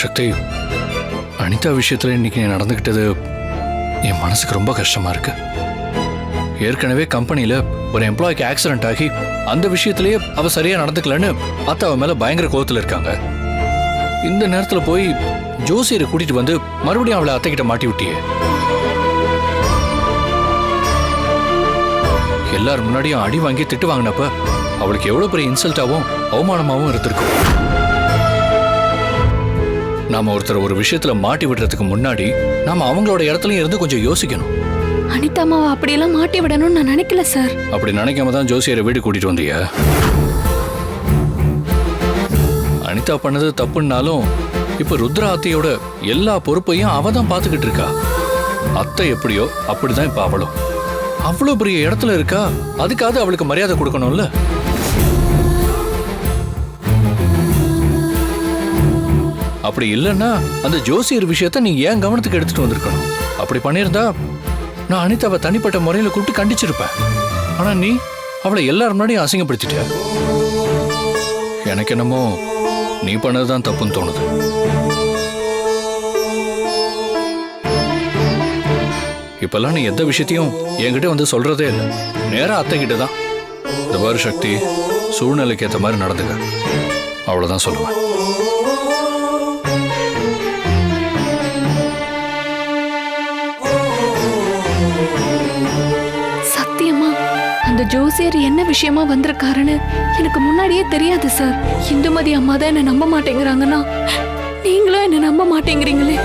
சக்தி அனிதா விஷயத்துல இன்னைக்கு நீ நடந்துக்கிட்டது என் மனசுக்கு ரொம்ப கஷ்டமா இருக்கு. ஏற்கனவே கம்பெனியில் ஒரு எம்ப்ளாய்க்கு ஆக்சிடென்ட் ஆகி அந்த விஷயத்திலேயே அவ சரியா நடந்துக்கலன்னு அத்தை அவன் மேல பயங்கர கோவத்துல இருக்காங்க. இந்த நேரத்துல போய் ஜோசியரை கூட்டிட்டு வந்து மறுபடியும் அவளை அத்தை கிட்ட மாட்டி விட்டியே. எல்லார் முன்னாடியும் அடி வாங்கி திட்டு வாங்கினப்ப அவளுக்கு எவ்வளவு பெரிய இன்சல்ட்டாகவும் அவமானமாவும் இருந்திருக்கும். நாம ஒருத்தர் ஒரு விஷயத்துல மாட்டி விடுறதுக்கு முன்னாடி நாம அவங்களோட இடத்துலயும் இருந்து கொஞ்சம் யோசிக்கணும். அனிதா அம்மாவை அப்படியெல்லாம் மாட்டி விடணும்னு நான் நினைக்கல சார். அப்படி நினைக்காம தான் ஜோசியரை வீடு கூட்டிட்டு வந்தியா? அனிதா பண்ணது தப்புன்னாலும் இப்ப ருத்ரா அத்தையோட எல்லா பொறுப்பையும் அவ தான் பாத்துக்கிட்டு இருக்கா. அத்தை எப்படியோ அப்படிதான் இப்ப அவளும். அவ்வளவு பெரிய இடத்துல இருக்கா? அதுக்காவது அவளுக்கு மரியாதை கொடுக்கணும்ல? அப்படி இல்லைன்னா அந்த ஜோசியர் விஷயத்த நீ ஏன் கவனத்துக்கு எடுத்துட்டு வந்திருக்கணும்? அப்படி பண்ணியிருந்தா நான் அனிதாவை தனிப்பட்ட முறையில் கூப்பிட்டு கண்டிச்சிருப்பேன். ஆனா நீ அவளை எல்லார் முன்னாடியும் அசிங்கப்படுத்திட்ட எனக்கு என்னமோ நீ பண்ணதுதான் தப்புன்னு தோணுது. இப்பெல்லாம் நீ எந்த விஷயத்தையும் என்கிட்ட வந்து சொல்றதே இல்லை. நேரா அத்தை கிட்ட தான். இந்த பாரு சக்தி சூழ்நிலைக்கு ஏற்ற மாதிரி நடந்துக்க. அவ்வளோதான் சொல்லுவேன். அந்த என்ன விஷயமா வந்திருக்காருன்னு எனக்கு முன்னாடியே தெரியாது சார். இந்துமதி அம்மா தான் என்ன நம்ப மாட்டேங்கிறாங்கன்னா நீங்களும் என்ன நம்ப மாட்டேங்கிறீங்களே.